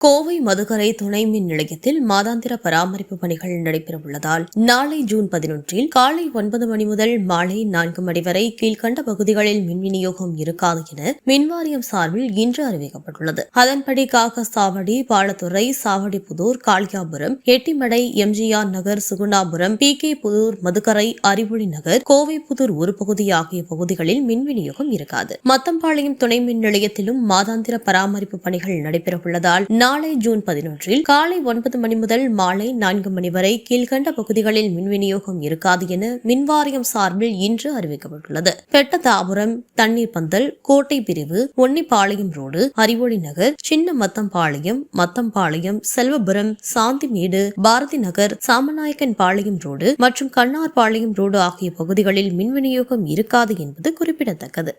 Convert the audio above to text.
கோவை மதுகரை துணை மின் நிலையத்தில் மாதாந்திர பராமரிப்பு பணிகள் நடைபெறவுள்ளதால் நாளை ஜூன் பதினொன்றில் காலை ஒன்பது மணி முதல் மாலை நான்கு மணி வரை கீழ்கண்ட பகுதிகளில் மின் விநியோகம் இருக்காது என மின்வாரியம் சார்பில் இன்று அறிவிக்கப்பட்டுள்ளது. அதன்படி காக்கசாவடி பாலத்துறை சாவடிபுதூர் காளியாபுரம் எட்டிமடை எம்ஜிஆர் நகர் சுகுணாபுரம் பி கே புதூர் மதுகரை அறிவொளி நகர் கோவை புதூர் ஒரு பகுதி ஆகிய பகுதிகளில் மின் விநியோகம் இருக்காது. மத்தம்பாளையம் துணை மின் நிலையத்திலும் மாதாந்திர பராமரிப்பு பணிகள் நடைபெறவுள்ளதால் நாளை ஜூன் பதினொன்றில் காலை ஒன்பது மணி முதல் மாலை நான்கு மணி வரை கீழ்கண்ட பகுதிகளில் மின் விநியோகம் இருக்காது என மின்வாரியம் சார்பில் இன்று அறிவிக்கப்பட்டுள்ளது. பெட்டதாபுரம் தண்ணீர் பந்தல் கோட்டை பிரிவு ஒன்னிப்பாளையம் ரோடு அறிவொளி நகர் சின்ன மத்தம்பாளையம் மத்தம்பாளையம் செல்வபுரம் சாந்திமேடு பாரதி நகர் சாமநாயக்கன் பாளையம் ரோடு மற்றும் கண்ணார்பாளையம் ரோடு ஆகிய பகுதிகளில் மின் விநியோகம் இருக்காது என்பது குறிப்பிடத்தக்கது.